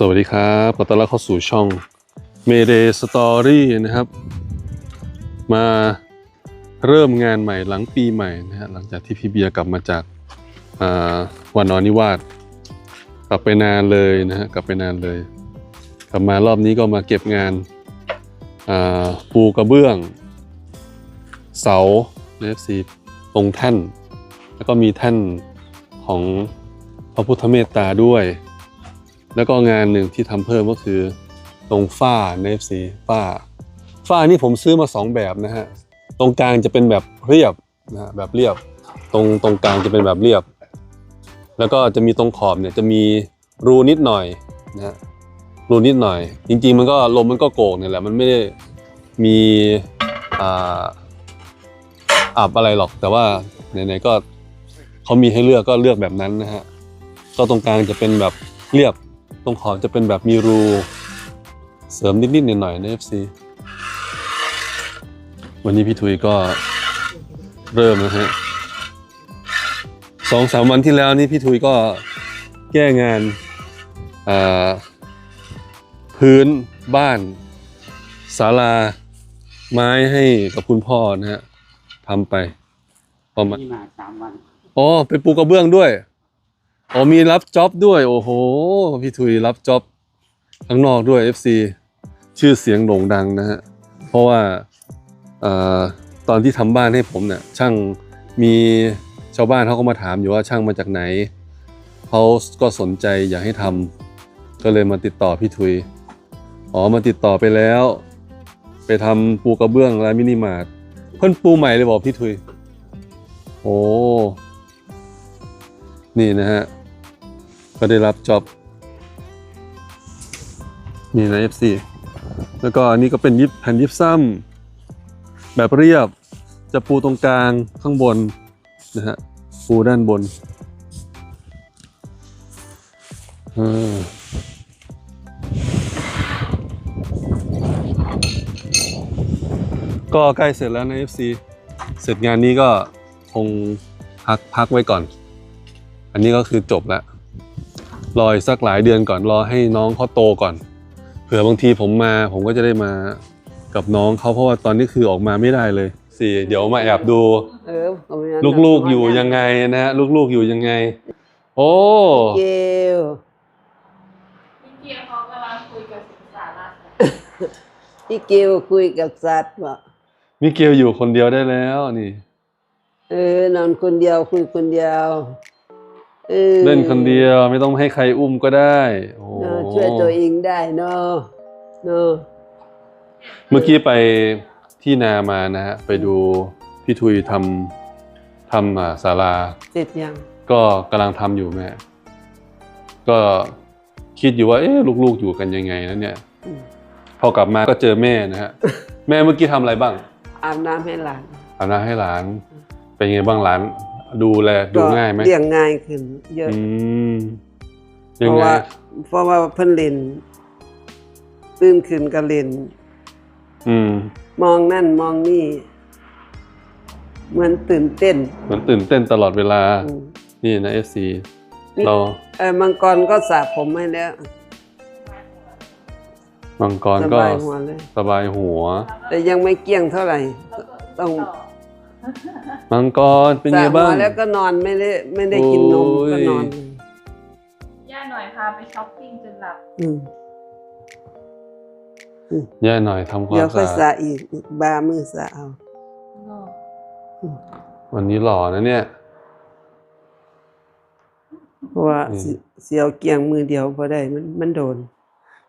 สวัสดีครับขอต้อนรับเข้าสู่ช่อง Mayday Story นะครับ มาเริ่มงานใหม่หลังปีใหม่นะฮะหลังจากที่พี่เบียร์กลับมาจากาวันนอนนิวาสกลับไปนานเลยนะฮะกลับไปนานเลย กลับมารอบนี้ก็มาเก็บงานาปูกระเบื้อง เสาเนฟซีตรงแท่น แล้วก็มีแท่นของพระพุทธเมตตาด้วย แล้วก็งานหนึ่งที่ทำเพิ่มก็คือตรงฝ้าใน FC ฝ้า ฝ้านี่ผมซื้อมาสองแบบนะฮะ ตรงกลางจะเป็นแบบเรียบนะแบบเรียบ ตรงตรงกลางจะเป็นแบบเรียบ แล้วก็จะมีตรงขอบเนี่ยจะมีรูนิดหน่อยนะฮะรูนิดหน่อย จริง ๆ มันก็ลมมันก็โกกเนี่ยแหละมันไม่ได้มีอ่าอับอะไรหรอก แต่ว่าไหนๆก็เขามีให้เลือกก็เลือกแบบนั้นนะฮะก็ตรงกลางจะเป็นแบบเรียบ รงขอบจะเป็นแบบมีรู เสริมนิดๆหน่อยๆใน FC วันนี้พี่ทุยก็เริ่มนะฮะสองสามวันที่แล้วนี่พี่ทุยก็แก้งานอ่าพื้นบ้านศาลาไม้ให้กับคุณพ่อนะฮะทำไปประมาณนี่มาสามวันอ๋อไปปูกระเบื้องด้วย อ๋อมีรับจ็อบด้วย โอ้โห พี่ทุยรับจ็อบข้างนอกด้วย FC ชื่อเสียงโด่งดังนะฮะ เพราะว่าเอ่อตอนที่ทำบ้านให้ผมเนี่ยช่างมีชาวบ้านเขาก็มาถามอยู่ว่าช่างมาจากไหนเขาก็สนใจอยากให้ทำก็เลยมาติดต่อพี่ทุย อ๋อมาติดต่อไปแล้ว ไปทำปูกระเบื้องร้านมินิมาร์ทเพิ่นปูใหม่เลยบอกพี่ทุย โอ้ นี่นะฮะ ก็ได้รับจ็อบนี่นะ FC แล้วก็อันนี้ก็เป็นยิบแผ่นยิบซ้ำแบบเรียบจะปูตรงกลางข้างบนนะฮะปูด้านบนก็ใกล้เสร็จแล้วนะ FC เสร็จงานนี้ก็คงพักพักไว้ก่อน อันนี้ก็คือจบแล้ว รออีกสักหลายเดือนก่อนรอให้น้องเขาโตก่อน เผื่อบางทีผมมาผมก็จะได้มากับน้องเขาเพราะว่าตอนนี้คือออกมาไม่ได้เลยสี่เดี๋ยวมาแอบดู เออเอาไปนั่นลูกๆอยู่ยังไงนะฮะลูกๆอยู่ยังไง โอ้ เกลพี่เกียร์เขากำลังคุยกับสิงสาราสัตว์พี่เกลคุยกับสัตว์ว่ามิเกลอยู่คนเดียวได้แล้วนี่ เออนอนคนเดียวคุยคนเดียว เออเล่นคนเดียวไม่ต้องให้ใครอุ้มก็ได้โอ้เนอะช่วยตัวเองได้เนาะเนาะเมื่อกี้ไปที่นามานะฮะไปดูพี่ทุยทำทำอ่าศาลาเสร็จยังก็กำลังทำอยู่แม่ก็คิดอยู่ว่าเอ๊ะลูกๆอยู่กันยังไงนะเนี่ยอืมพอกลับมาก็เจอแม่นะฮะแม่เมื่อกี้ทำอะไรบ้างอาบน้ำให้หลานอาบน้ำให้หลานเป็นไงบ้างหลาน ดูแลดูง่ายไหมเลี้ยงง่ายขึ้นเยอะอืมเพยังราะไงว่าเพราะว่าเพิ่นเล่นตื่นขึ้นก็เล่นอืมมองนั่นมองนี่เหมือนตื่นเต้น เหมือนตื่นเต้นตลอดเวลาอืมนี่นะเอฟซีนี่เราเออมังกรก็สระผมให้แล้ว มังกรสก็บายหัวเลยสบายหัว แต่ยังไม่เกลี้ยงเท่าไหร่แล้วก็ต้องต่อ มังกรเป็นสระไงหับ้าวงแล้วก็นอนไม่ได้ไม่ได้กินนมโอ้ยก็นอนเลยย่าหน่อยพาไปช้อปปิ้งจนหลับ อืมแย่หน่อยทำควาเดี๋ยมวค่อยสสะอาดระอีกบามือสระเอาเนอะวันนี้หล่อนะเนี่ย เพราะว่าอืม สิเสียวเกียงมือเดียวพอได้มันมันโดน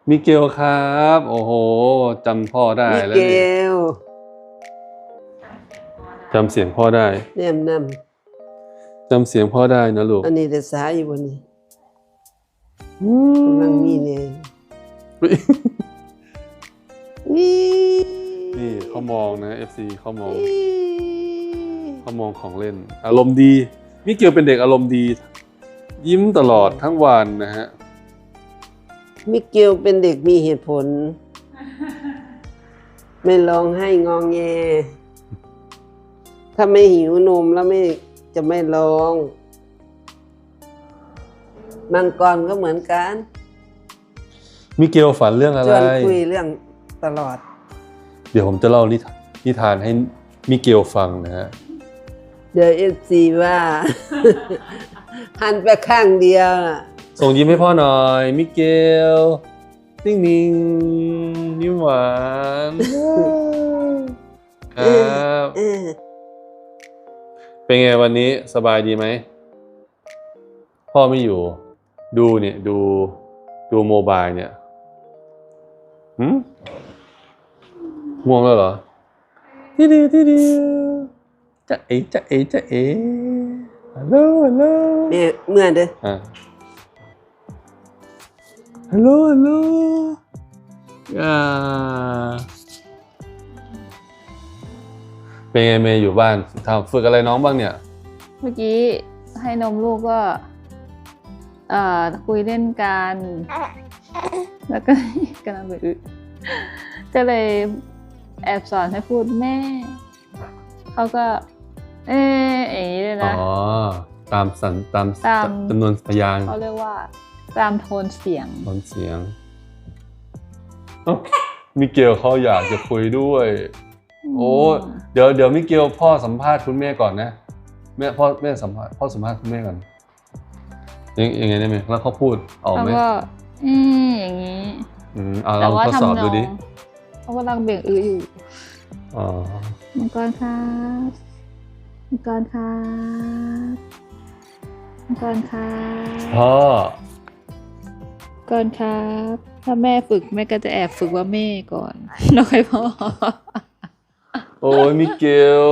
มิเกลครับ โอ้โหจำพ่อได้มิแล้วเกนี่ล จำเสียงพ่อได้เน่มนจำเสียงพ่อได้นะลูกำอันนี้ได้สาอยู่บนนี้กำลังมีเนี่ยนี่นี่เขามองนะ FC เขามองเขามองของเล่น อารมณ์ดีมิเกลเป็นเด็กอารมณ์ดี ยิ้มตลอดทั้งวันนะฮะ มิเกลเป็นเด็กมีเหตุผล ไม่ร้องให้งองแง ถ้าไม่หิวนมแล้วไม่จะไม่ร้องมังกรก็เหมือนกันมิเกลฝันเรื่องอะชไร วนคุยเรื่องตลอด เดี๋ยวผมจะเล่านิทานนิทานให้มิเกลฟังนะฮะ เดี๋ยวเอฟซีว่า หันไปข้างเดียวน่ะ ส่งยิ้มให้พ่อหน่อย มิเกล นิ่งนิ่งๆยิ้มหวาน ครับ เออ เป็นไงวันนี้สบายดีไหม พ่อไม่อยู่ ดูเนี่ยดูดูโมบายเนี่ยหืมง่วงแล้วเหรอที่เดียวที่เดียวจะเอ๋จะเอ๋จะเอ๋ฮัลโหลฮัลโหลแม่เมื่อเด้ออะฮัลโหลฮัลโหลอ่า เป็นไงเมย์อยู่บ้านทำฝึกอะไรน้องบ้างเนี่ย เมื่อกี้ให้นมลูกก็เอ่อคุยเล่นกัน แล้วก็ กำลังไปอึก็เลยแอบสอนให้พูดแม่ เขาก็ เอ๊ะอย่างนี้เลยอ๋นะ อ ตามสันตามตาม จำนวนพยางค์เขาเรียกว่าตามโทนเสียง ตอนเสียงเอ้ามิเกลเขาอยากจะคุยด้วย โอ้เดี๋ยวเดี๋ยวมิเกลพ่อสัมภาษณ์คุณแม่ก่อนนะแม่พ่อแม่สัมภาษณ์พ่อสัมภาษณ์คุณแม่ก่อนยังยังไงได้ไหมแล้วเขาพูดออกเขาไหมก็เอ๊ะอย่างนี้อืมเอาลแต่องว่าทดสอบทำนดูองดิเขากำลังเบ่งอืออยู่อ๋อมังกรครับมังกรครับมังกรครับพ่อมังกรครับ ถ้าแม่ฝึกแม่ก็จะแอบฝึกว่าแม่ก่อนแล้วค่อยพ่อ โอ้ยมิเกล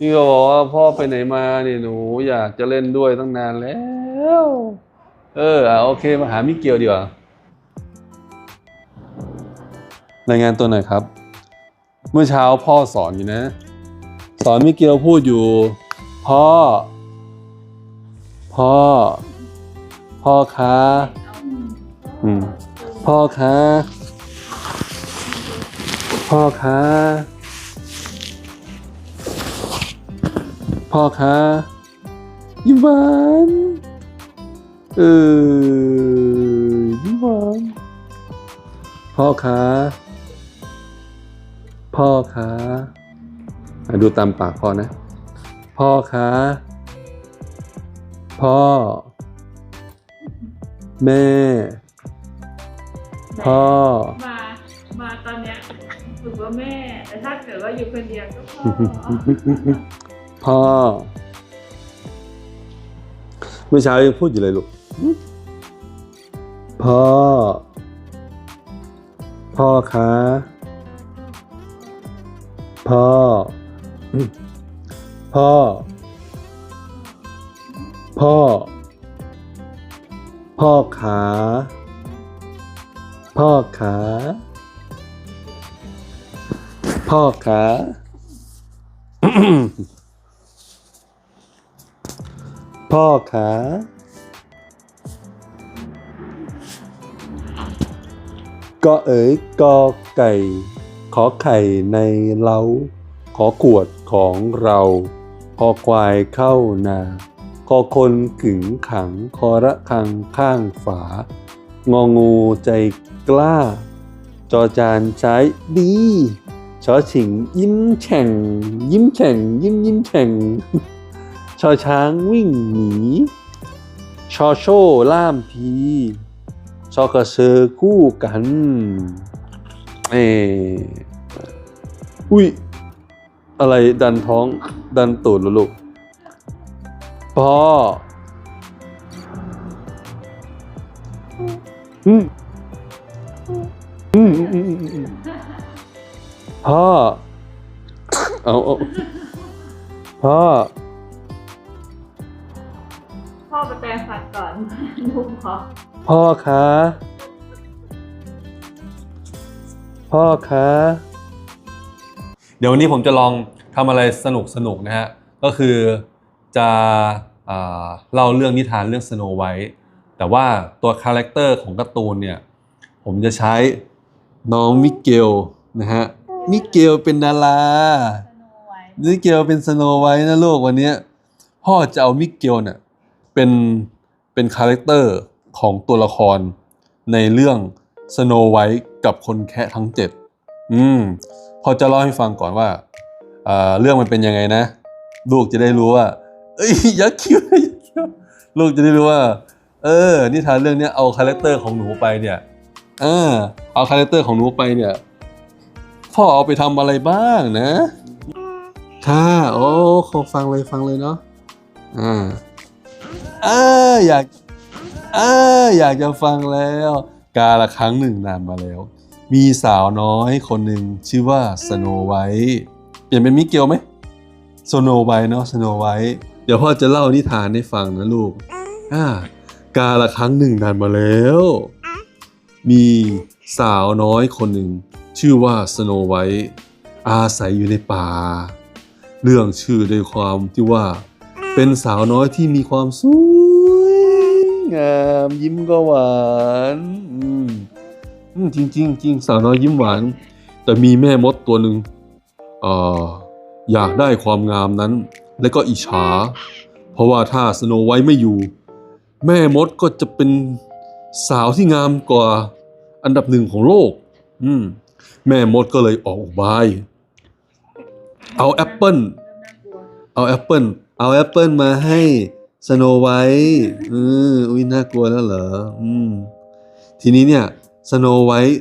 นี่ก็บอกว่าพ่อไปไหนมาเนี่ยหนูอยากจะเล่นด้วยตั้งนานแล้ว เอออะโอเคมาหามิเกลดีกว่ารายงานตัวหน่อยครับ เมื่อเช้าพ่อสอนอยู่นะ สอนมิเกลพูดอยู่ พ่อ พ่อ พ่อคะอืมพ่อคะพ่อคะ พ่อคะยิ้มหวานเออยิ้มหวานพ่อคะพ่อคะอะดูตามปากพ่อนะ พ่อคะพ่อ แม่ พ่อ มา มาตอนเนี้ยฝึกว่าแม่ แต่ถ้าเกิดว่าอยู่คนเดียวก็พ่อ พ่อ เมื่อเช้ายังพูดอยู่เลยลูก พ่อ พ่อคะพ่อ พ่อ พ่อ พ่อขา พ่อขา พ่อขา พ่อขาก็เอ๋ยกอไก่ ขอไข่ในเล้า ขอขวดของเราคอควายเข้านาคอคนขึงขัง คอระคังข้างฝา งองูใจกล้า จอจานใช้ดีชอฉิงยิ้มแฉ่ง ยิ้มแฉ่ง ยิ้มยิ้มแฉ่ง ชอช้างวิ่งหนี ชอโชล่ามพีชอกระเชอคู่กันเอออุ้ย อะไรดันท้องดันตูดลูกพ่ออืมอืมอืมอืมอืมพ่อเอาเอาพ่อ รงฟันก่อนลูกพอพ่อคะพ่อคะเดี๋ยววันนี้ผมจะลองทำอะไรสนุกสนุกๆนะฮะ ก็คือจะอ่าเล่าเรื่องนิทานเรื่องสโนไวท์แต่ว่าตัวคาแรคเตอร์ของการ์ตูนเนี่ย ผมจะใช้น้องมิเกลนะฮะ มิเกลเป็นดารามิเกลเป็นสโนไวท์นะลูกวันเนี้ยพ่อจะเอามิเกลเนี่ย เป็นเป็นคาแรคเตอร์ของตัวละครในเรื่องสโนไวท์กับคนแคะทั้งเจ็ดอืมพอจะเล่าให้ฟังก่อนว่าเอ่อเรื่องมันเป็นยังไงนะ ลูกจะได้รู้ว่า เอ้ยยักษ์คิ้วยักษ์คิ้วลูกจะได้รู้ว่า เออนิทานเรื่องเนี้ยเอาคาแรคเตอร์ของหนูไปเนี่ยเออเอาคาแรคเตอร์ของหนูไปเนี่ย พ่อเอาไปทำอะไรบ้างนะ ค่ะ โอ้ขอฟังเลยฟังเลยเนาะอ่า เอออยากเอออยากจะฟังแล้ว กาละครั้งหนึ่งนานมาแล้ว มีสาวน้อยคนหนึ่งชื่อว่าสโนไวท์เปลี่ยนเป็นมิเกลไหมสโนไวท์เนาะสโนไวท์เดี๋ยวพ่อจะเล่านิทานให้ฟังนะลูกอ่ากาละครั้งหนึ่งนานมาแล้ว มีสาวน้อยคนหนึ่ง ชื่อว่าสโนไวท์อาศัยอยู่ในป่า เรื่องชื่อด้วยความที่ว่า เป็นสาวน้อยที่มีความสวยงามยิ้มก็หวานอืมอืมจริงจริงจริงสาวน้อยยิ้มหวาน แต่มีแม่มดตัวหนึ่งเอ่ออยากได้ความงามนั้น และก็อิจฉา เพราะว่าถ้าสโนไวท์ไม่อยู่ แม่มดก็จะเป็นสาวที่งามกว่าอันดับหนึ่งของโลก อืมแม่มดก็เลยออกอุบาย เอาแอปเปิลเอาแอปเปิล เอาแอปเปิลมาให้สโนไวท์เอออุ้ยน่ากลัวแล้วเหรออืมทีนี้เนี่ยสโนไวท์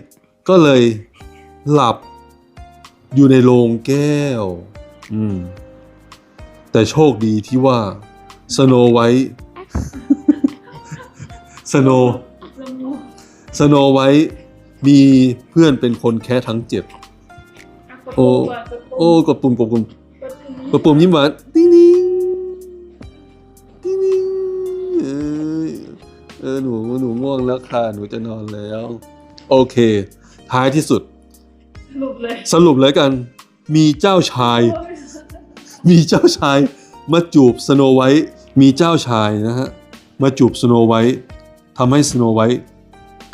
ก็เลยหลับอยู่ในโรงแก้ว อืม แต่โชคดีที่ว่าสโนไวท์สโนสโนไวท์มีเพื่อนเป็นคนแค่ทั้งเจ็บ โอ้ โอ้กดปุ่มกดปุ่มกดปุ่มยิ้มหวานติ๊ง ออหนูหนูง่วงแล้วค่ะหนูจะนอนแล้ว โอเค ท้ายที่สุดหลุดเลยสรุปเลยกัน มีเจ้าชาย มีเจ้าชาย มาจูบสโนไวท์มีเจ้าชายนะฮะมาจูบสโนไวท์ทำให้สโนไวท์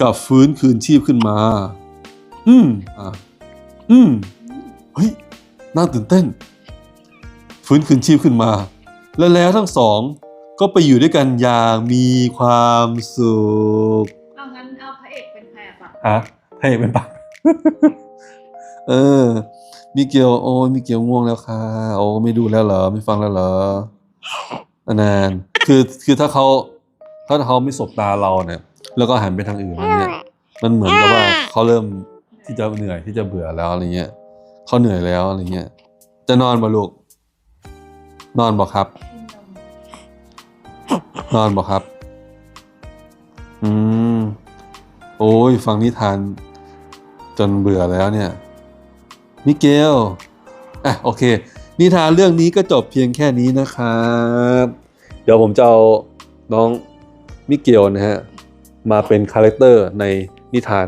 กลับฟื้นคืนชีพขึ้นมา อืมอะอืมเฮ้ยน่าตื่นเต้น ฟื้นคืนชีพขึ้นมา และแล้วทั้งสอง ก็ไปอยู่ด้วยกันอย่างมีความสุขเอางั้นเอาพระเอกเป็นใครอะปะฮะให้เป็นปากเออ มิเกลโอ้ยมิเกลง่วงแล้วค่ะ โอ้ไม่ดูแล้วเหรอ ไม่ฟังแล้วเหรออนนานคือคือถ้าเขาถ้าเขาไม่สบตาเราเนี่ย แล้วก็หันไปทางอื่นเนี่ยมันเหมือนกับว่าเขาเริ่มที่จะเหนื่อยที่จะเบื่อแล้วอะไรเงี้ยเขาเหนื่อยแล้วอะไรเงี้ย จะนอนบ่ลูก นอนบ่ครับ นอนบอกครับ อืม โอ้ย ฟังนิทาน จนเบื่อแล้วเนี่ย มิเกล อะ โอเค นิทานเรื่องนี้ก็จบเพียงแค่นี้นะครับ เดี๋ยวผมจะเอาน้องมิเกลนะฮะ มาเป็นคาแรคเตอร์ในนิทาน